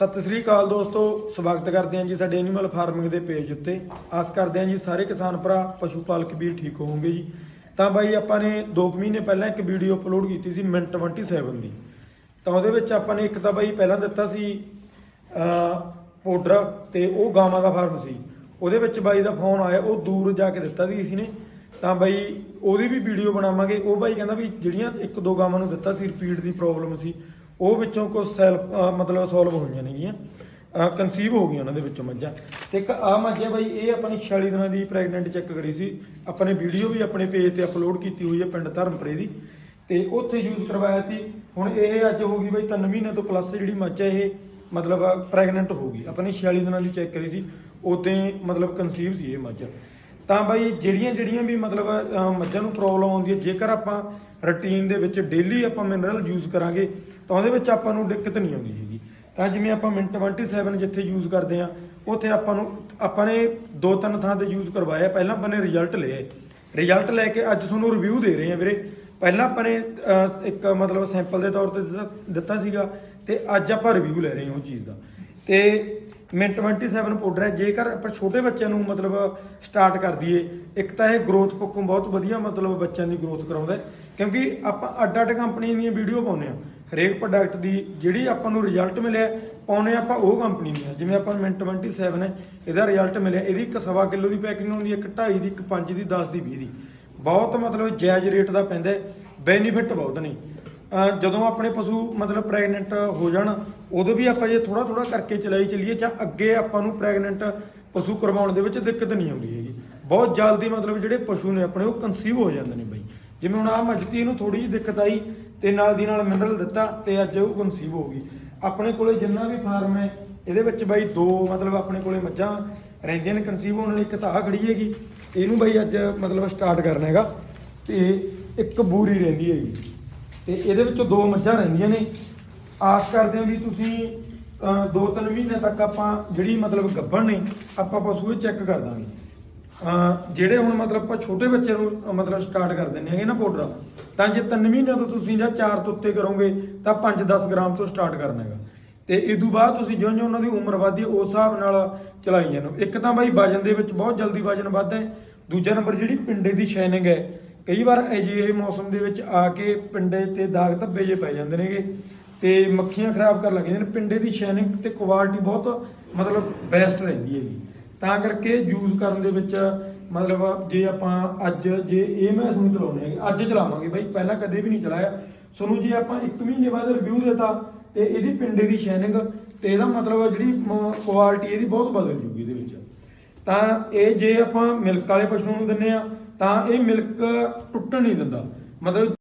ਸਤਿ ਸ੍ਰੀ ਅਕਾਲ ਦੋਸਤੋ, ਸਵਾਗਤ ਕਰਦੇ ਹਾਂ ਜੀ ਸਾਡੇ ਐਨੀਮਲ ਫਾਰਮਿੰਗ ਦੇ ਪੇਜ ਉੱਤੇ। ਆਸ ਕਰਦੇ ਹਾਂ ਜੀ ਸਾਰੇ ਕਿਸਾਨ ਭਰਾ, ਪਸ਼ੂ ਪਾਲਕ ਵੀਰ ਠੀਕ ਹੋਵੋਗੇ ਜੀ। ਤਾਂ ਬਾਈ ਆਪਾਂ ਨੇ 2 ਮਹੀਨੇ ਪਹਿਲਾਂ ਇੱਕ ਵੀਡੀਓ ਅਪਲੋਡ ਕੀਤੀ ਸੀ ਮਿੰਟ 27 ਦੀ। ਤਾਂ ਉਹਦੇ ਵਿੱਚ ਆਪਾਂ ਨੇ ਇੱਕ ਤਾਂ ਬਾਈ ਪਹਿਲਾਂ ਦਿੱਤਾ ਸੀ ਪਾਊਡਰ ਤੇ ਉਹ ਗਾਵਾਂ ਦਾ ਫਾਰਮ ਸੀ। ਉਹਦੇ ਵਿੱਚ ਬਾਈ ਦਾ ਫੋਨ ਆਇਆ, ਉਹ ਦੂਰ ਜਾ ਕੇ ਦਿੱਤਾ ਸੀ ਅਸੀਂ ਨੇ। ਤਾਂ ਬਾਈ ਉਹਦੀ ਵੀ ਵੀਡੀਓ ਬਣਾਵਾਂਗੇ। ਉਹ ਬਾਈ ਕਹਿੰਦਾ ਵੀ ਜਿਹੜੀਆਂ ਇੱਕ ਦੋ ਗਾਵਾਂ ਨੂੰ ਦਿੱਤਾ ਸੀ ਰਿਪੀਟ ਦੀ ਪ੍ਰੋਬਲਮ ਸੀ। ਉਹ ਵਿੱਚੋਂ ਕੁਝ ਸੈਲ ਮਤਲਬ ਸੋਲਵ ਹੋਈਆਂ ਨੇਗੀਆਂ। ਕਨਸੀਵ ਹੋ ਗਈਆਂ ਉਹਨਾਂ ਦੇ ਵਿੱਚੋਂ ਮੱਝਾਂ। ਤੇ ਇੱਕ ਆ ਮੱਝ ਹੈ ਬਾਈ, ਇਹ ਆਪਣੀ 46 ਦਿਨਾਂ ਦੀ ਪ੍ਰੈਗਨੈਂਟ ਚੈੱਕ ਕਰੀ ਸੀ। ਆਪਣੇ ਵੀਡੀਓ ਵੀ ਆਪਣੇ ਪੇਜ ਤੇ ਅਪਲੋਡ ਕੀਤੀ ਹੋਈ ਹੈ ਪਿੰਡ ਧਰਮਪੁਰੇ ਦੀ। ਤੇ ਉੱਥੇ ਯੂਜ਼ ਕਰਵਾਇਆ ਸੀ। ਹੁਣ ਇਹ ਅੱਜ ਹੋ ਗਈ ਬਾਈ 3 ਮਹੀਨੇ ਤੋਂ ਪਲੱਸ ਜਿਹੜੀ ਮੱਝ ਹੈ ਇਹ ਮਤਲਬ ਪ੍ਰੈਗਨੈਂਟ ਹੋ ਗਈ। ਆਪਣੀ 46 ਦਿਨਾਂ ਦੀ ਚੈੱਕ ਕਰੀ ਸੀ। ਉਦੋਂ ਮਤਲਬ ਕਨਸੀਵ ਸੀ ਇਹ ਮੱਝ। ਤਾਂ ਬਾਈ ਜਿਹੜੀਆਂ ਜਿਹੜੀਆਂ ਵੀ ਮਤਲਬ ਮੱਝਾਂ ਨੂੰ ਪ੍ਰੋਬਲਮ ਆਉਂਦੀ ਹੈ, ਜੇਕਰ ਆਪਾਂ ਰੁਟੀਨ ਦੇ ਵਿੱਚ ਡੇਲੀ ਆਪਾਂ ਮਿਨਰਲ ਯੂਜ਼ ਕਰਾਂਗੇ, ਤਾਂ ਉਹਦੇ ਵਿੱਚ ਆਪਾਂ ਨੂੰ ਦਿੱਕਤ ਨਹੀਂ ਆਉਂਦੀ ਹੈਗੀ। ਤਾਂ ਜਿਵੇਂ ਆਪਾਂ ਮਿੰਟ 27 ਜਿੱਥੇ ਯੂਜ਼ ਕਰਦੇ ਆ ਉੱਥੇ ਆਪਾਂ ਨੂੰ, ਆਪਾਂ ਨੇ ਦੋ ਤਿੰਨ ਥਾਂ ਤੇ ਯੂਜ਼ ਕਰਵਾਇਆ, ਪਹਿਲਾਂ ਆਪਾਂ ਨੇ ਰਿਜ਼ਲਟ ਲਏ। ਰਿਜ਼ਲਟ ਲੈ ਕੇ ਅੱਜ ਤੁਹਾਨੂੰ ਰਿਵਿਊ ਦੇ ਰਹੇ ਆ ਵੀਰੇ। ਪਹਿਲਾਂ ਆਪਾਂ ਨੇ ਇੱਕ ਮਤਲਬ ਸੈਂਪਲ ਦੇ ਤੌਰ ਤੇ ਦਿੱਤਾ- ਦਿੱਤਾ ਸੀਗਾ, ਤੇ ਅੱਜ ਆਪਾਂ ਰਿਵਿਊ ਲੈ ਰਹੇ ਹਾਂ ਉਹ ਚੀਜ਼ ਦਾ। ਤੇ ਮਿੰਟ 27 ਪਾਊਡਰ ਹੈ। ਜੇਕਰ ਆਪਾਂ ਛੋਟੇ ਬੱਚਿਆਂ ਨੂੰ ਮਤਲਬ ਸਟਾਰਟ ਕਰ ਦਈਏ, ਇੱਕ ਤਾਂ ਇਹ ਗਰੋਥ ਪੱਖੋਂ ਬਹੁਤ ਵਧੀਆ ਮਤਲਬ ਬੱਚਿਆਂ ਦੀ ਗਰੋਥ ਕਰਾਉਂਦਾ ਕਿਉਂਕਿ ਆਪਾਂ ਅੱਡ ਅੱਡ ਕੰਪਨੀ ਦੀਆਂ ਵੀਡੀਓ ਪਾਉਂਦੇ ਆ ਹਰੇਕ ਪ੍ਰੋਡਕਟ ਦੀ ਜਿਹੜੀ ਆਪਾਂ ਨੂੰ ਰਿਜ਼ਲਟ ਮਿਲਿਆ ਪਾਉਨੇ ਆਪਾਂ ਉਹ ਕੰਪਨੀ ਦੀਆਂ। ਜਿਵੇਂ ਆਪਾਂ ਨੂੰ ਮਿੰਟ 27 ਹੈ, ਇਹਦਾ ਰਿਜ਼ਲਟ ਮਿਲਿਆ। ਇਹਦੀ ਇੱਕ ਸਵਾ ਕਿਲੋ ਦੀ ਪੈਕਿੰਗ ਹੁੰਦੀ ਹੈ, ਇੱਕ 2.5 ਦੀ, ਇੱਕ 5 ਦੀ 10 ਦੀ 20 ਦੀ। ਬਹੁਤ ਮਤਲਬ ਜਾਇਜ਼ ਰੇਟ ਦਾ ਪੈਂਦਾ ਬੈਨੀਫਿਟ ਬਹੁਤ ਨੇ। ਜਦੋਂ ਆਪਣੇ ਪਸ਼ੂ ਮਤਲਬ ਪ੍ਰੈਗਨੈਂਟ ਹੋ ਜਾਣ, ਉਦੋਂ ਵੀ ਆਪਾਂ ਜੇ ਥੋੜਾ ਥੋੜਾ ਕਰਕੇ ਚਲਾਈ ਚੱਲੀਏ ਜਾਂ ਅੱਗੇ ਆਪਾਂ ਨੂੰ ਪ੍ਰੈਗਨੈਂਟ ਪਸ਼ੂ ਕਰਵਾਉਣ ਦੇ ਵਿੱਚ ਦਿੱਕਤ ਨਹੀਂ ਆਉਂਦੀ ਹੈਗੀ। ਬਹੁਤ ਜਲਦੀ ਮਤਲਬ ਜਿਹੜੇ ਪਸ਼ੂ ਨੇ ਆਪਣੇ ਉਹ ਕਨਸੀਵ ਹੋ ਜਾਂਦੇ ਨੇ ਬਾਈ। ਜਿਵੇਂ ਹੁਣ ਆਹ ਮੱਝਤੀ ਇਹਨੂੰ ਥੋੜੀ ਜਿਹੀ ਦਿੱਕਤ ਆਈ ਤੇ ਨਾਲ ਦੀ ਨਾਲ ਮਿਨਰਲ ਦਿੱਤਾ ਤੇ ਅੱਜ ਉਹ ਕਨਸੀਵ ਹੋ ਗਈ। ਆਪਣੇ ਕੋਲੇ ਜਿੰਨਾ ਵੀ ਫਾਰਮ ਹੈ, ਇਹਦੇ ਵਿੱਚ ਬਾਈ ਦੋ ਮਤਲਬ ਆਪਣੇ ਕੋਲੇ ਮੱਝਾਂ ਰਹਿੰਦੀਆਂ ਨੇ ਕਨਸੀਵ ਹੋਣ ਲਈ ਇੱਕ ਤਾਂ ਆਹ ਖੜੀ ਹੈਗੀ। ਇਹਨੂੰ ਬਾਈ ਅੱਜ ਮਤਲਬ ਸਟਾਰਟ ਕਰਨਾ ਹੈਗਾ ਤੇ ਇੱਕ ਬੂਰੀ ਰਹਿੰਦੀ ਹੈਗੀ। ਤੇ ਇਹਦੇ ਵਿੱਚੋਂ ਦੋ ਮੱਝਾਂ ਰਹਿੰਦੀਆਂ ਨੇ। ਆਸ ਕਰਦੇ ਹਾਂ ਵੀ ਤੁਸੀਂ ਅਹ, ਦੋ ਤਿੰਨ ਮਹੀਨੇ ਤੱਕ ਆਪਾਂ ਜਿਹੜੀ ਮਤਲਬ ਗੱਭਣ ਨੇ ਆਪਾਂ ਪਸ਼ੂ ਚੈੱਕ ਕਰ ਦਾਂਗੇ। ਅਹ, ਜਿਹੜੇ ਹੁਣ ਮਤਲਬ ਆਪਾਂ ਛੋਟੇ ਬੱਚੇ ਨੂੰ ਅਹ, ਮਤਲਬ ਸਟਾਰਟ ਕਰ ਦਿੰਦੇ ਹੈਗੇ ਨਾ ਪਾਊਡਰ ਤਾਂ ਜੇ ਤਿੰਨ ਮਹੀਨਿਆਂ ਤੋਂ ਤੁਸੀਂ ਜਾਂ ਚਾਰ ਤੋਂ ਉੱਤੇ ਕਰੋਗੇ ਤਾਂ 5-10 ਗ੍ਰਾਮ ਤੋਂ ਸਟਾਰਟ ਕਰਨਾ ਹੈਗਾ। ਤੇ ਇਸ ਤੋਂ ਬਾਅਦ ਤੁਸੀਂ ਜਿਉਂ ਜਿਉਂ ਉਹਨਾਂ ਦੀ ਉਮਰ ਵੱਧਦੀ ਹੈ ਉਸ ਹਿਸਾਬ ਨਾਲ ਚਲਾਈ ਜਾਣੋ ਇੱਕ ਤਾਂ ਬਾਈ ਵਜਨ ਦੇ ਵਿੱਚ ਬਹੁਤ ਜਲਦੀ ਵਜਨ ਵੱਧਦਾ ਹੈ। ਦੂਜਾ ਨੰਬਰ ਜਿਹੜੀ ਪਿੰਡੇ ਦੀ ਸ਼ਾਈਨਿੰਗ ਹੈ ਕਈ ਵਾਰ ਅਜਿਹੇ ਮੌਸਮ ਦੇ ਵਿੱਚ ਆ ਕੇ ਪਿੰਡੇ ਤੇ ਦਾਗ ਧੱਬੇ ਜੇ ਪੈ ਜਾਂਦੇ ਨੇਗੇ ਤੇ ਮੱਖੀਆਂ ਖਰਾਬ ਕਰਨ ਲੱਗ ਜਾਂਦੀਆਂ ਨੇ। ਪਿੰਡੇ ਦੀ ਸ਼ਾਈਨਿੰਗ ਤੇ ਕੁਆਲਿਟੀ ਬਹੁਤ ਮਤਲਬ ਬੈਸਟ ਰਹਿੰਦੀ ਹੈਗੀ। ਤਾਂ ਕਰਕੇ ਯੂਜ਼ ਕਰਨ ਦੇ ਵਿੱਚ ਮਤਲਬ ਜੇ ਆਪਾਂ ਅੱਜ ਜੇ ਇਹ ਮੈਂ ਤੁਹਾਨੂੰ ਚਲਾਉਣੇ ਹੈਗੇ, ਅੱਜ ਚਲਾਵਾਂਗੇ ਬਾਈ, ਪਹਿਲਾਂ ਕਦੇ ਵੀ ਨਹੀਂ ਚਲਾਇਆ। ਤੁਹਾਨੂੰ ਜੇ, ਆਪਾਂ 1 ਮਹੀਨੇ ਬਾਅਦ ਰਿਵਿਊ ਦਿੱਤਾ ਤੇ ਇਹਦੀ ਪਿੰਡੇ ਦੀ ਸ਼ਾਈਨਿੰਗ ਤੇ ਇਹਦਾ ਮਤਲਬ ਜਿਹੜੀ ਕੁਆਲਿਟੀ ਇਹਦੀ ਬਹੁਤ ਬਦਲ ਜੂਗੀ ਇਹਦੇ ਵਿੱਚ। ਤਾਂ ਇਹ ਜੇ ਆਪਾਂ ਮਿਲਕ ਵਾਲੇ ਪਸ਼ੂ ਨੂੰ ਦਿੰਨੇ ਆ ਤਾਂ ਇਹ ਮਿਲਕ ਟੁੱਟਣ ਨਹੀਂ ਦਿੰਦਾ। ਮਤਲਬ